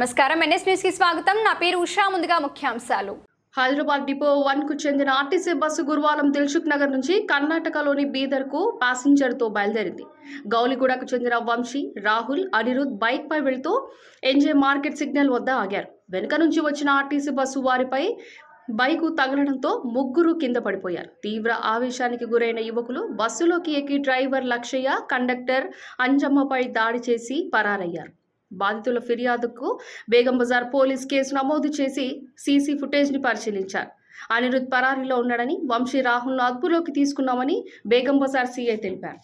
నమస్కారం. ఎన్ఎస్ న్యూస్కి స్వాగతం. నా పేరు ఉషా. ముందుగా ముఖ్యాంశాలు. హైదరాబాద్ డిపో వన్కు చెందిన ఆర్టీసీ బస్సు గురువారం దిల్సుఖ్ నగర్ నుంచి కర్ణాటకలోని బీదర్కు ప్యాసింజర్తో బయలుదేరింది. గౌలిగూడకు చెందిన వంశీ రాహుల్ అనిరుద్ బైక్ పై వెళ్తూ ఎన్జే మార్కెట్ సిగ్నల్ వద్ద ఆగారు. వెనుక నుంచి వచ్చిన ఆర్టీసీ బస్సు వారిపై బైకు తగలడంతో ముగ్గురు కింద పడిపోయారు. తీవ్ర ఆవేశానికి గురైన యువకులు బస్సులోకి ఎక్కి డ్రైవర్ లక్షయ్య కండక్టర్ అంజమ్మపై దాడి చేసి పరారయ్యారు. బాధితుల ఫిర్యాదుకు బేగం బజార్ పోలీస్ కేసు నమోదు చేసి సీసీ ఫుటేజ్ని పరిశీలించారు అనిరుద్ పరారీలో ఉన్నాడని వంశీ రాహుల్ను అదుపులోకి తీసుకున్నామని బేగం బజార్ సీఐ తెలిపారు